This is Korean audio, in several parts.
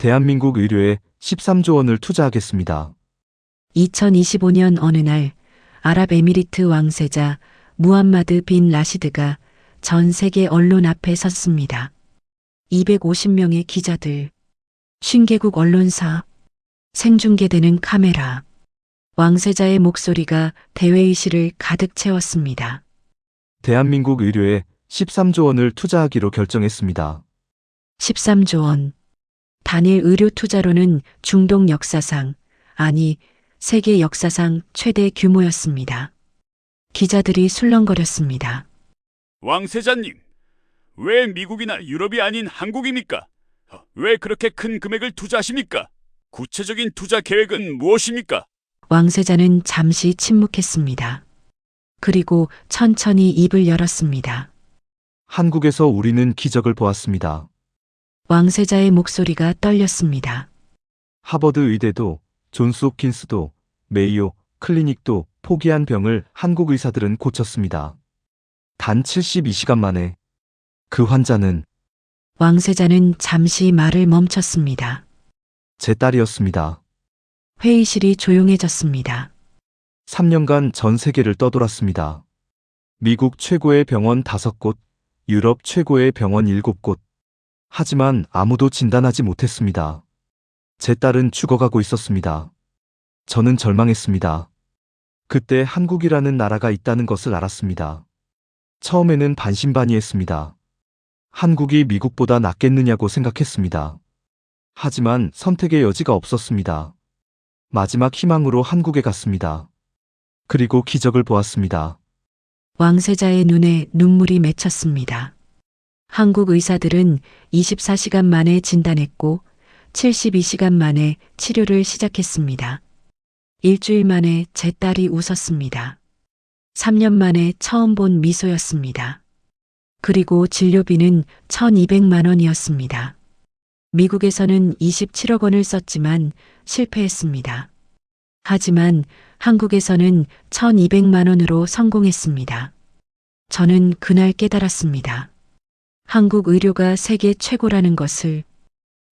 대한민국 의료에 13조 원을 투자하겠습니다. 2025년 어느 날 아랍에미리트 왕세자 무함마드 빈 라시드가 전 세계 언론 앞에 섰습니다. 250명의 기자들, 50개국 언론사, 생중계되는 카메라, 왕세자의 목소리가 대회의실을 가득 채웠습니다. 대한민국 의료에 13조 원을 투자하기로 결정했습니다. 13조 원. 단일 의료 투자로는 중동 역사상, 아니, 세계 역사상 최대 규모였습니다. 기자들이 술렁거렸습니다. 왕세자님, 왜 미국이나 유럽이 아닌 한국입니까? 어, 왜 그렇게 큰 금액을 투자하십니까? 구체적인 투자 계획은 무엇입니까? 왕세자는 잠시 침묵했습니다. 그리고 천천히 입을 열었습니다. 한국에서 우리는 기적을 보았습니다. 왕세자의 목소리가 떨렸습니다. 하버드 의대도, 존스 홉킨스도, 메이오, 클리닉도 포기한 병을 한국 의사들은 고쳤습니다. 단 72시간 만에 그 환자는 왕세자는 잠시 말을 멈췄습니다. 제 딸이었습니다. 회의실이 조용해졌습니다. 3년간 전 세계를 떠돌았습니다. 미국 최고의 병원 5곳, 유럽 최고의 병원 7곳. 하지만 아무도 진단하지 못했습니다. 제 딸은 죽어가고 있었습니다. 저는 절망했습니다. 그때 한국이라는 나라가 있다는 것을 알았습니다. 처음에는 반신반의했습니다. 한국이 미국보다 낫겠느냐고 생각했습니다. 하지만 선택의 여지가 없었습니다. 마지막 희망으로 한국에 갔습니다. 그리고 기적을 보았습니다. 왕세자의 눈에 눈물이 맺혔습니다. 한국 의사들은 24시간 만에 진단했고 72시간 만에 치료를 시작했습니다. 일주일 만에 제 딸이 웃었습니다. 3년 만에 처음 본 미소였습니다. 그리고 진료비는 1200만 원이었습니다. 미국에서는 27억 원을 썼지만 실패했습니다. 하지만 한국에서는 1200만 원으로 성공했습니다. 저는 그날 깨달았습니다. 한국 의료가 세계 최고라는 것을.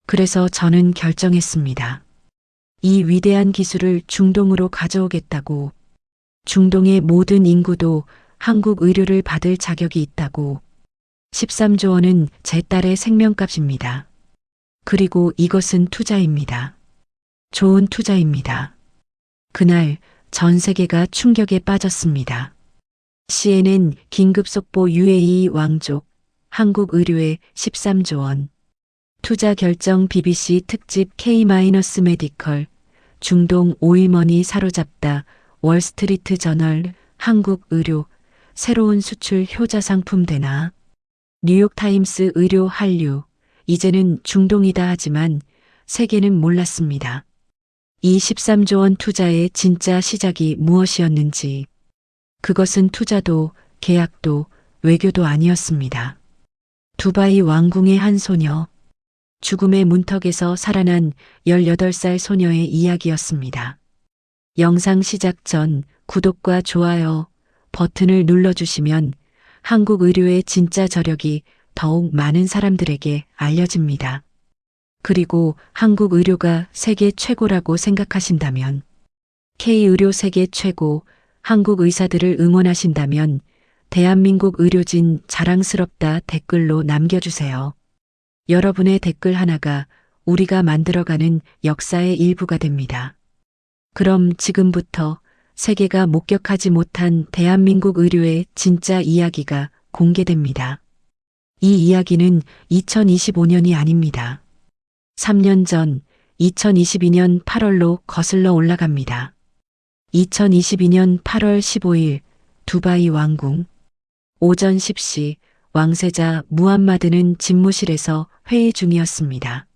그래서 저는 결정했습니다. 이 위대한 기술을 중동으로 가져오겠다고. 중동의 모든 인구도 한국 의료를 받을 자격이 있다고. 13조 원은 제 딸의 생명값입니다. 그리고 이것은 투자입니다. 좋은 투자입니다. 그날 전 세계가 충격에 빠졌습니다. CNN 긴급 속보 UAE 왕족 한국 의료에 13조 원. 투자 결정 BBC 특집 K-메디컬. 중동 오일머니 사로잡다 월스트리트 저널 한국 의료. 새로운 수출 효자 상품 되나? 뉴욕타임스 의료 한류. 이제는 중동이다 하지만 세계는 몰랐습니다. 이 13조 원 투자의 진짜 시작이 무엇이었는지. 그것은 투자도 계약도 외교도 아니었습니다. 두바이 왕궁의 한 소녀, 죽음의 문턱에서 살아난 18살 소녀의 이야기였습니다. 영상 시작 전 구독과 좋아요 버튼을 눌러주시면 한국 의료의 진짜 저력이 더욱 많은 사람들에게 알려집니다. 그리고 한국 의료가 세계 최고라고 생각하신다면, K의료 세계 최고, 한국 의사들을 응원하신다면, 대한민국 의료진 자랑스럽다 댓글로 남겨주세요. 여러분의 댓글 하나가 우리가 만들어가는 역사의 일부가 됩니다. 그럼 지금부터 세계가 목격하지 못한 대한민국 의료의 진짜 이야기가 공개됩니다. 이 이야기는 2025년이 아닙니다. 3년 전 2022년 8월로 거슬러 올라갑니다. 2022년 8월 15일 두바이 왕궁 오전 10시 왕세자 무함마드는 집무실에서 회의 중이었습니다.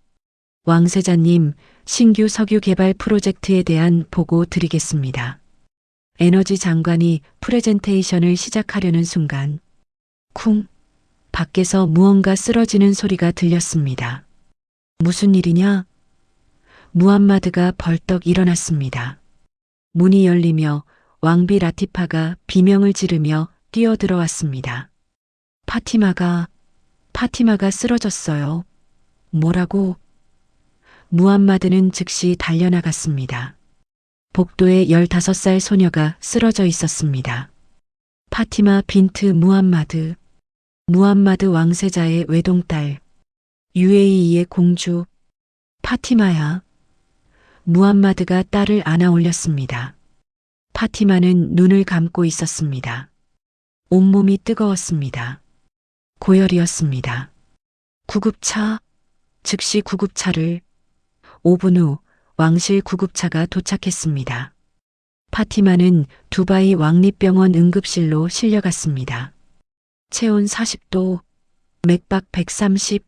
왕세자님, 신규 석유 개발 프로젝트에 대한 보고 드리겠습니다. 에너지 장관이 프레젠테이션을 시작하려는 순간 쿵 밖에서 무언가 쓰러지는 소리가 들렸습니다. 무슨 일이냐? 무함마드가 벌떡 일어났습니다. 문이 열리며 왕비 라티파가 비명을 지르며 뛰어들어왔습니다. 파티마가, 파티마가 쓰러졌어요. 뭐라고? 무함마드는 즉시 달려나갔습니다. 복도에 15살 소녀가 쓰러져 있었습니다. 파티마 빈트 무함마드. 무함마드 왕세자의 외동딸. UAE의 공주. 파티마야. 무함마드가 딸을 안아 올렸습니다. 파티마는 눈을 감고 있었습니다. 온몸이 뜨거웠습니다. 고열이었습니다. 구급차. 즉시 구급차를 5분 후 왕실 구급차가 도착했습니다. 파티마는 두바이 왕립병원 응급실로 실려갔습니다. 체온 40도, 맥박 130,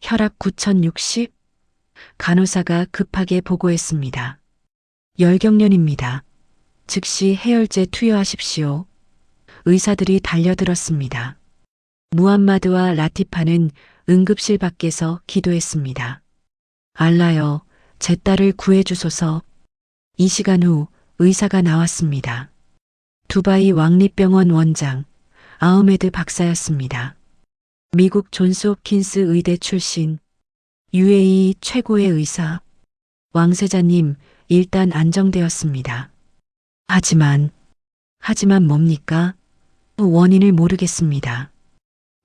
혈압 9060, 간호사가 급하게 보고했습니다. 열경련입니다. 즉시 해열제 투여하십시오. 의사들이 달려들었습니다. 무함마드와 라티파는 응급실 밖에서 기도했습니다. 알라여, 제 딸을 구해주소서. 이 시간 후 의사가 나왔습니다. 두바이 왕립병원 원장, 아흐메드 박사였습니다. 미국 존스 홉킨스 의대 출신, UAE 최고의 의사, 왕세자님, 일단 안정되었습니다. 하지만, 하지만 뭡니까? 원인을 모르겠습니다.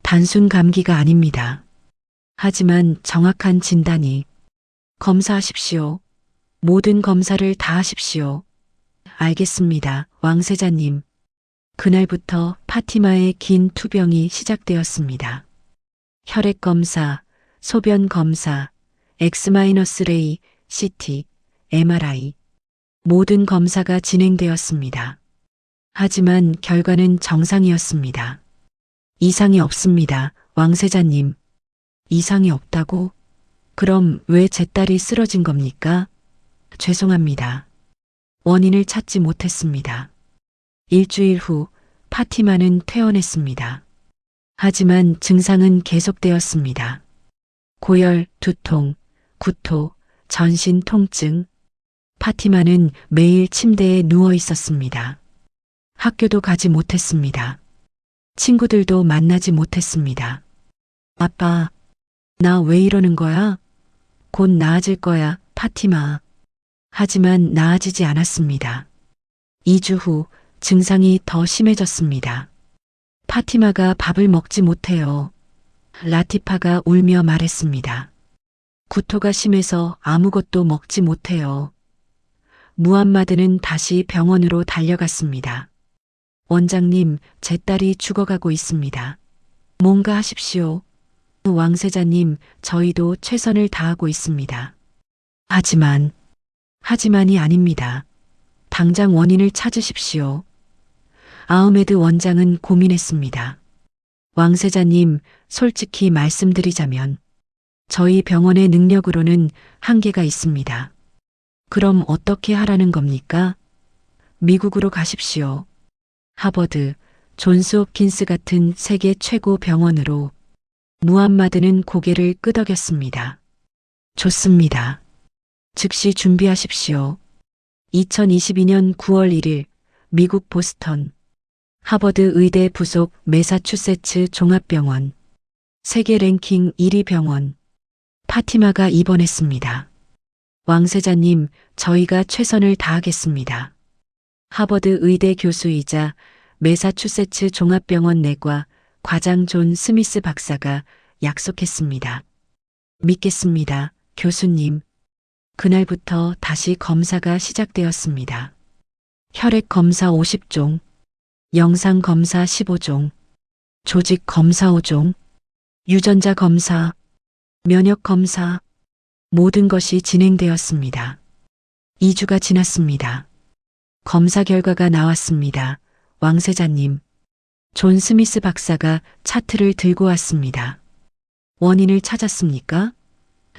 단순 감기가 아닙니다. 하지만 정확한 진단이 검사하십시오. 모든 검사를 다 하십시오. 알겠습니다, 왕세자님. 그날부터 파티마의 긴 투병이 시작되었습니다. 혈액 검사, 소변 검사, X-레이, CT, MRI. 모든 검사가 진행되었습니다. 하지만 결과는 정상이었습니다. 이상이 없습니다, 왕세자님. 이상이 없다고? 그럼 왜 제 딸이 쓰러진 겁니까? 죄송합니다. 원인을 찾지 못했습니다. 일주일 후 파티마는 퇴원했습니다. 하지만 증상은 계속되었습니다. 고열, 두통, 구토, 전신 통증. 파티마는 매일 침대에 누워 있었습니다. 학교도 가지 못했습니다. 친구들도 만나지 못했습니다. 아빠, 나 왜 이러는 거야? 곧 나아질 거야, 파티마. 하지만 나아지지 않았습니다. 2주 후 증상이 더 심해졌습니다. 파티마가 밥을 먹지 못해요. 라티파가 울며 말했습니다. 구토가 심해서 아무것도 먹지 못해요. 무함마드는 다시 병원으로 달려갔습니다. 원장님, 제 딸이 죽어가고 있습니다. 뭔가 하십시오. 왕세자님, 저희도 최선을 다하고 있습니다. 하지만, 하지만이 아닙니다. 당장 원인을 찾으십시오. 아흐메드 원장은 고민했습니다. 왕세자님, 솔직히 말씀드리자면, 저희 병원의 능력으로는 한계가 있습니다. 그럼 어떻게 하라는 겁니까? 미국으로 가십시오. 하버드, 존스 홉킨스 같은 세계 최고 병원으로 무함마드는 고개를 끄덕였습니다. 좋습니다. 즉시 준비하십시오. 2022년 9월 1일 미국 보스턴 하버드 의대 부속 메사추세츠 종합병원 세계 랭킹 1위 병원 파티마가 입원했습니다. 왕세자님, 저희가 최선을 다하겠습니다. 하버드 의대 교수이자 메사추세츠 종합병원 내과 과장 존 스미스 박사가 약속했습니다. 믿겠습니다, 교수님. 그날부터 다시 검사가 시작되었습니다. 혈액 검사 50종, 영상 검사 15종, 조직 검사 5종, 유전자 검사, 면역 검사, 모든 것이 진행되었습니다. 2주가 지났습니다. 검사 결과가 나왔습니다. 왕세자님. 존 스미스 박사가 차트를 들고 왔습니다. 원인을 찾았습니까?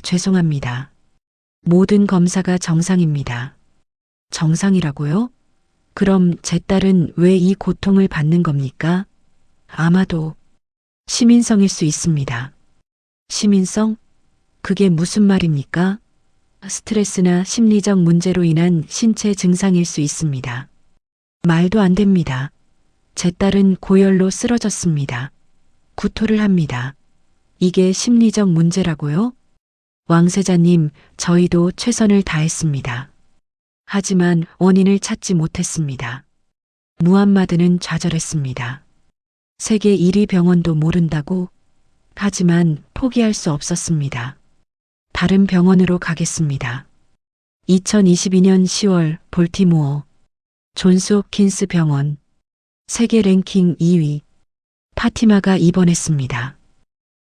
죄송합니다. 모든 검사가 정상입니다. 정상이라고요? 그럼 제 딸은 왜 이 고통을 받는 겁니까? 아마도 시민성일 수 있습니다. 시민성? 그게 무슨 말입니까? 스트레스나 심리적 문제로 인한 신체 증상일 수 있습니다. 말도 안 됩니다. 제 딸은 고열로 쓰러졌습니다. 구토를 합니다. 이게 심리적 문제라고요? 왕세자님, 저희도 최선을 다했습니다. 하지만 원인을 찾지 못했습니다. 무함마드는 좌절했습니다. 세계 1위 병원도 모른다고? 하지만 포기할 수 없었습니다. 다른 병원으로 가겠습니다. 2022년 10월 볼티모어 존스 홉킨스 병원 세계 랭킹 2위 파티마가 입원했습니다.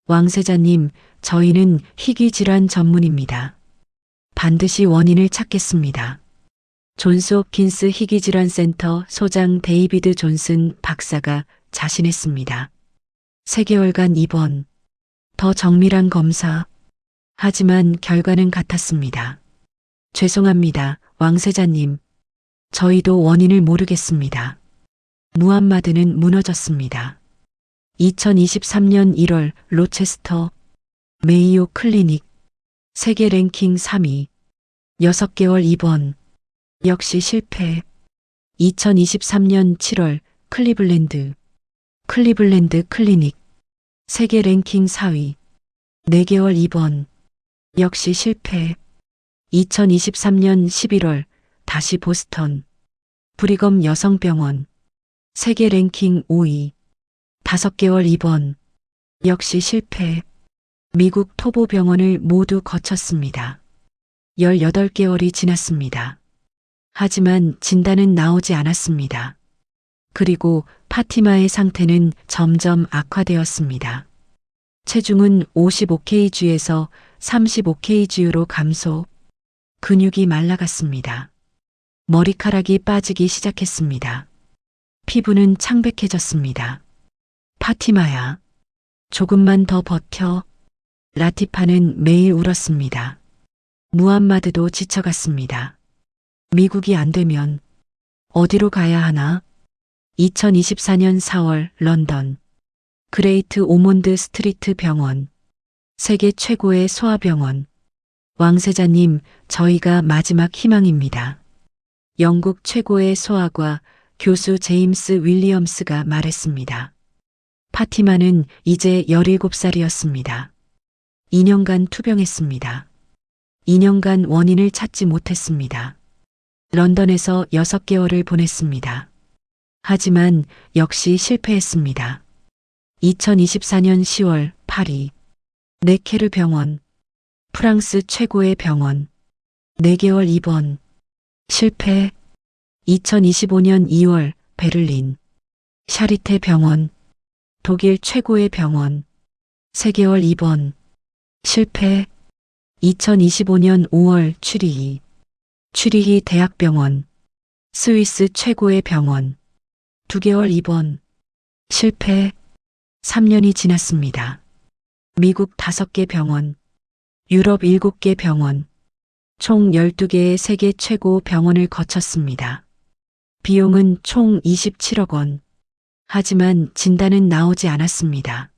왕세자님, 저희는 희귀 질환 전문입니다. 반드시 원인을 찾겠습니다. 존스 홉킨스 희귀 질환 센터 소장 데이비드 존슨 박사가 자신했습니다. 3개월간 입원, 더 정밀한 검사. 하지만 결과는 같았습니다. 죄송합니다, 왕세자님. 저희도 원인을 모르겠습니다. 무함마드는 무너졌습니다. 2023년 1월 로체스터 메이오 클리닉 세계 랭킹 3위 6개월 입원 역시 실패 2023년 7월 클리블랜드 클리블랜드 클리닉 세계 랭킹 4위 4개월 입원 역시 실패 2023년 11월 다시 보스턴 브리검 여성병원 세계 랭킹 5위 5개월 입원 역시 실패 미국 토보 병원을 모두 거쳤습니다. 18개월이 지났습니다. 하지만 진단은 나오지 않았습니다. 그리고 파티마의 상태는 점점 악화되었습니다. 체중은 55kg에서 35kg로 감소, 근육이 말라갔습니다. 머리카락이 빠지기 시작했습니다. 피부는 창백해졌습니다. 파티마야, 조금만 더 버텨. 라티파는 매일 울었습니다. 무함마드도 지쳐갔습니다. 미국이 안 되면 어디로 가야 하나? 2024년 4월 런던 그레이트 오몬드 스트리트 병원 세계 최고의 소아병원 왕세자님 저희가 마지막 희망입니다. 영국 최고의 소아과 교수 제임스 윌리엄스가 말했습니다. 파티마는 이제 17살이었습니다. 2년간 투병했습니다. 2년간 원인을 찾지 못했습니다. 런던에서 6개월을 보냈습니다. 하지만 역시 실패했습니다. 2024년 10월 파리 네케르 병원 프랑스 최고의 병원 4개월 입원 실패. 2025년 2월 베를린. 샤리테 병원. 독일 최고의 병원. 3개월 입원 실패. 2025년 5월 취리히. 취리히 대학병원. 스위스 최고의 병원. 2개월 입원 실패. 3년이 지났습니다. 미국 5개 병원. 유럽 7개 병원 총 12개의 세계 최고 병원을 거쳤습니다. 비용은 총 27억 원. 하지만 진단은 나오지 않았습니다.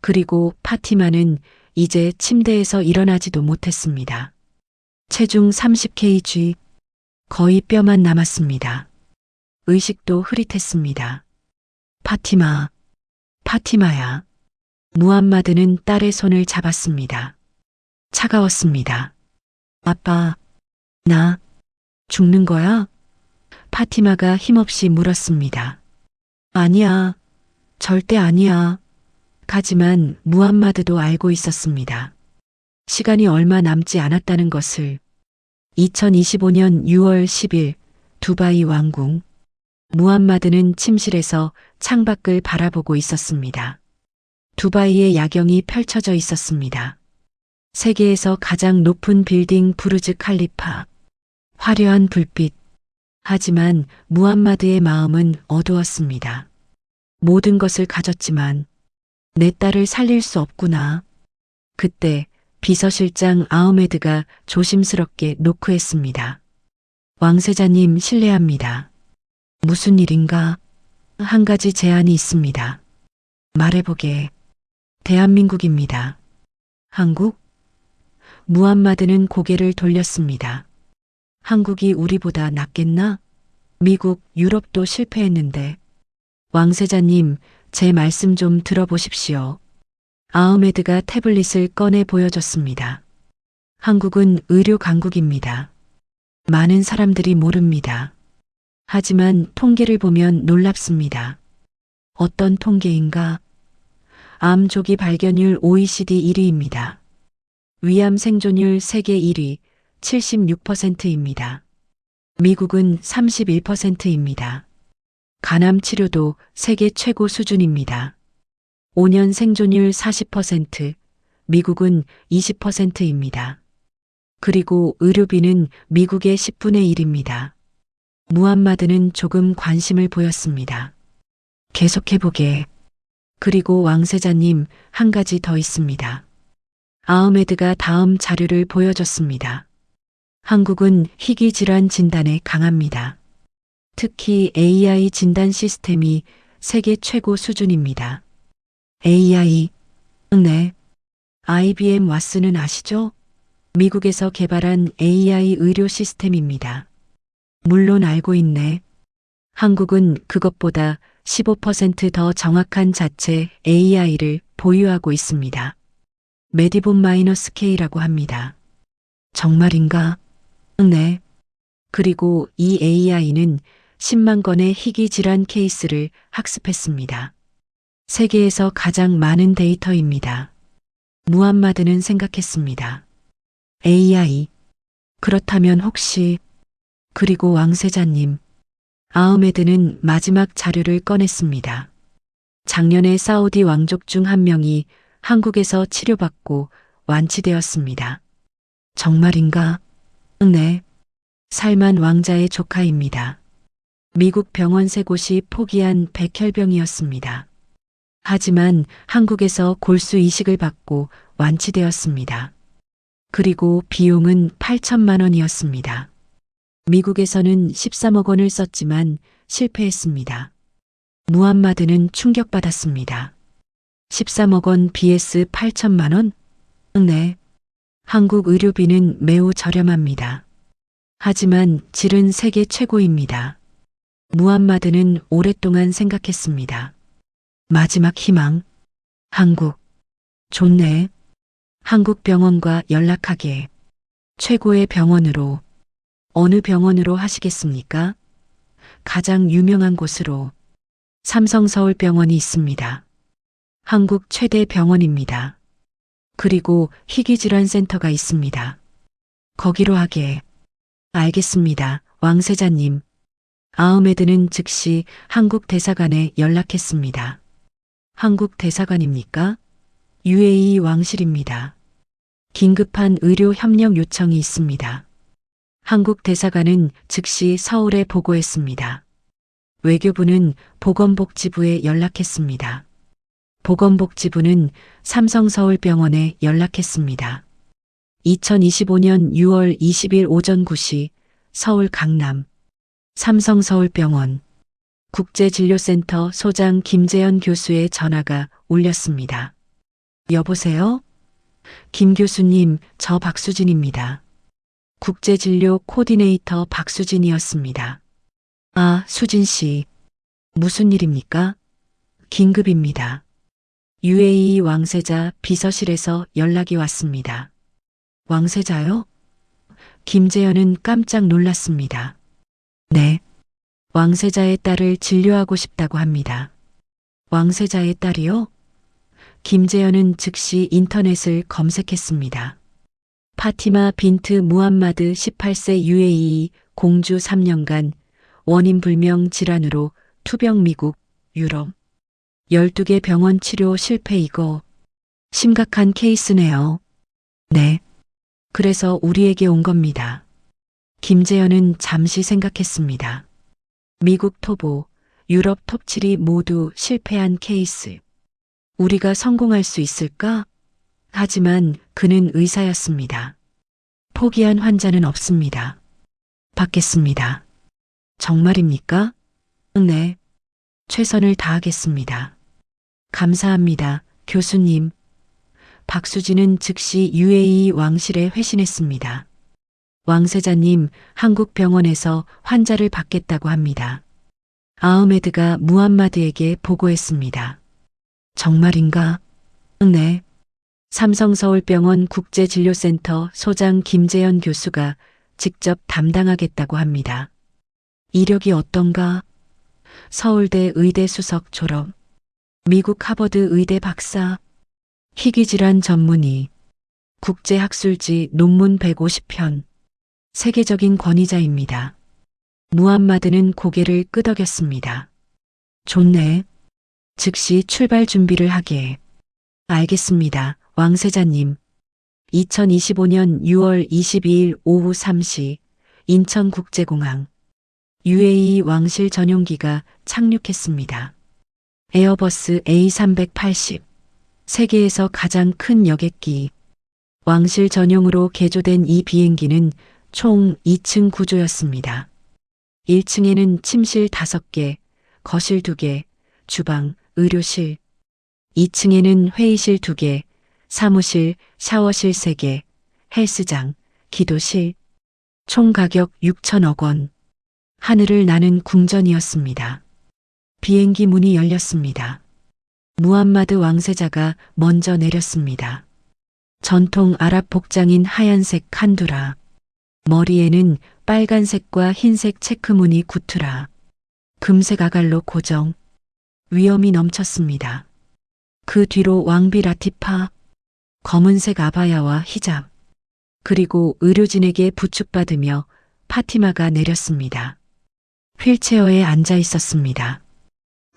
그리고 파티마는 이제 침대에서 일어나지도 못했습니다. 체중 30kg, 거의 뼈만 남았습니다. 의식도 흐릿했습니다. 파티마, 파티마야. 무함마드는 딸의 손을 잡았습니다. 차가웠습니다. 아빠, 나 죽는 거야? 파티마가 힘없이 물었습니다. 아니야. 절대 아니야. 하지만 무함마드도 알고 있었습니다. 시간이 얼마 남지 않았다는 것을 2025년 6월 10일 두바이 왕궁 무함마드는 침실에서 창밖을 바라보고 있었습니다. 두바이의 야경이 펼쳐져 있었습니다. 세계에서 가장 높은 빌딩 부르즈 칼리파. 화려한 불빛. 하지만 무함마드의 마음은 어두웠습니다. 모든 것을 가졌지만 내 딸을 살릴 수 없구나. 그때 비서실장 아흐메드가 조심스럽게 노크했습니다. 왕세자님 실례합니다. 무슨 일인가? 한 가지 제안이 있습니다. 말해보게. 대한민국입니다. 한국? 무함마드는 고개를 돌렸습니다. 한국이 우리보다 낫겠나? 미국, 유럽도 실패했는데. 왕세자님, 제 말씀 좀 들어보십시오. 아흐메드가 태블릿을 꺼내 보여줬습니다. 한국은 의료 강국입니다. 많은 사람들이 모릅니다. 하지만 통계를 보면 놀랍습니다. 어떤 통계인가? 암 조기 발견율 OECD 1위입니다. 위암 생존율 세계 1위 76%입니다. 미국은 31%입니다. 간암 치료도 세계 최고 수준입니다. 5년 생존율 40%, 미국은 20%입니다. 그리고 의료비는 미국의 10분의 1입니다. 무함마드는 조금 관심을 보였습니다. 계속해보게. 그리고 왕세자님, 한 가지 더 있습니다. 아흐메드가 다음 자료를 보여줬습니다. 한국은 희귀 질환 진단에 강합니다. 특히 AI 진단 시스템이 세계 최고 수준입니다. AI, 네. IBM 왓슨은 아시죠? 미국에서 개발한 AI 의료 시스템입니다. 물론 알고 있네. 한국은 그것보다 15%더 정확한 자체 AI를 보유하고 있습니다. 메디본 마이너스 K라고 합니다. 정말인가? 네. 그리고 이 AI는 10만 건의 희귀 질환 케이스를 학습했습니다. 세계에서 가장 많은 데이터입니다. 무함마드는 생각했습니다. AI. 그렇다면 혹시 그리고 왕세자님 아흐메드는 마지막 자료를 꺼냈습니다. 작년에 사우디 왕족 중 한 명이 한국에서 치료받고 완치되었습니다. 정말인가? 네. 살만 왕자의 조카입니다. 미국 병원 세 곳이 포기한 백혈병이었습니다. 하지만 한국에서 골수 이식을 받고 완치되었습니다. 그리고 비용은 8천만 원이었습니다. 미국에서는 13억 원을 썼지만 실패했습니다. 무함마드는 충격받았습니다. 13억 원 BS 8천만 원? 네. 한국 의료비는 매우 저렴합니다. 하지만 질은 세계 최고입니다. 무함마드는 오랫동안 생각했습니다. 마지막 희망. 한국. 좋네. 한국 병원과 연락하게. 최고의 병원으로. 어느 병원으로 하시겠습니까? 가장 유명한 곳으로. 삼성서울병원이 있습니다. 한국 최대 병원입니다. 그리고 희귀질환센터가 있습니다. 거기로 하게. 알겠습니다, 왕세자님. 아흐메드는 즉시 한국 대사관에 연락했습니다. 한국 대사관입니까? UAE 왕실입니다. 긴급한 의료 협력 요청이 있습니다. 한국 대사관은 즉시 서울에 보고했습니다. 외교부는 보건복지부에 연락했습니다. 보건복지부는 삼성서울병원에 연락했습니다. 2025년 6월 20일 오전 9시 서울 강남 삼성서울병원 국제진료센터 소장 김재현 교수의 전화가 울렸습니다. 여보세요? 김 교수님, 저 박수진입니다. 국제진료 코디네이터 박수진이었습니다. 아, 수진 씨. 무슨 일입니까? 긴급입니다. UAE 왕세자 비서실에서 연락이 왔습니다. 왕세자요? 김재현은 깜짝 놀랐습니다. 네. 왕세자의 딸을 진료하고 싶다고 합니다. 왕세자의 딸이요? 김재현은 즉시 인터넷을 검색했습니다. 파티마 빈트 무함마드 18세 UAE 공주 3년간 원인 불명 질환으로 투병 미국, 유럽. 12개 병원 치료 실패 이거 심각한 케이스네요. 네. 그래서 우리에게 온 겁니다. 김재현은 잠시 생각했습니다. 미국 토보, 유럽 톱7이 모두 실패한 케이스. 우리가 성공할 수 있을까? 하지만 그는 의사였습니다. 포기한 환자는 없습니다. 받겠습니다. 정말입니까? 네. 최선을 다하겠습니다. 감사합니다, 교수님. 박수진은 즉시 UAE 왕실에 회신했습니다. 왕세자님, 한국 병원에서 환자를 받겠다고 합니다. 아흐메드가 무함마드에게 보고했습니다. 정말인가? 네. 삼성서울병원 국제진료센터 소장 김재현 교수가 직접 담당하겠다고 합니다. 이력이 어떤가? 서울대 의대 수석 졸업, 미국 하버드 의대 박사, 희귀질환 전문의, 국제학술지 논문 150편, 세계적인 권위자입니다. 무함마드는 고개를 끄덕였습니다. 좋네. 즉시 출발 준비를 하게. 알겠습니다, 왕세자님. 2025년 6월 22일 오후 3시 인천국제공항 UAE 왕실 전용기가 착륙했습니다. 에어버스 A380 세계에서 가장 큰 여객기 왕실 전용으로 개조된 이 비행기는 총 2층 구조였습니다. 1층에는 침실 5개, 거실 2개, 주방, 의료실. 2층에는 회의실 2개, 사무실, 샤워실 3개, 헬스장, 기도실. 총 가격 6천억 원. 하늘을 나는 궁전이었습니다. 비행기 문이 열렸습니다. 무함마드 왕세자가 먼저 내렸습니다. 전통 아랍 복장인 하얀색 칸두라. 머리에는 빨간색과 흰색 체크 무늬 구투라. 금색 아갈로 고정. 위험이 넘쳤습니다. 그 뒤로 왕비 라티파, 검은색 아바야와 히잡, 그리고 의료진에게 부축받으며 파티마가 내렸습니다. 휠체어에 앉아 있었습니다.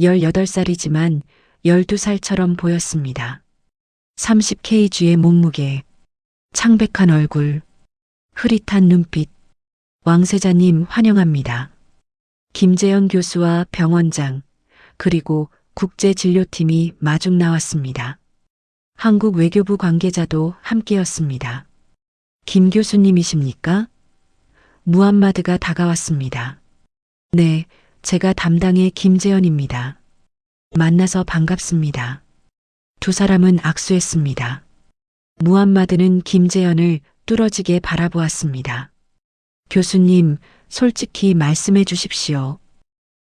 18살이지만 12살처럼 보였습니다. 30kg의 몸무게, 창백한 얼굴, 흐릿한 눈빛. 왕세자님 환영합니다. 김재현 교수와 병원장, 그리고 국제진료팀이 마중 나왔습니다. 한국 외교부 관계자도 함께였습니다. 김 교수님이십니까? 무함마드가 다가왔습니다. 네, 제가 담당의 김재현입니다. 만나서 반갑습니다. 두 사람은 악수했습니다. 무함마드는 김재현을 뚫어지게 바라보았습니다. 교수님, 솔직히 말씀해 주십시오.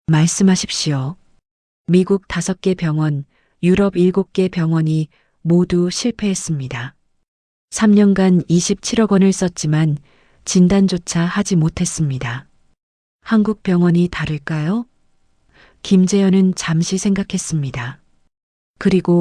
말씀하십시오. 미국 다섯 개 병원, 유럽 일곱 개 병원이 모두 실패했습니다. 3년간 27억 원을 썼지만 진단조차 하지 못했습니다. 한국 병원이 다를까요? 김재현은 잠시 생각했습니다. 그리고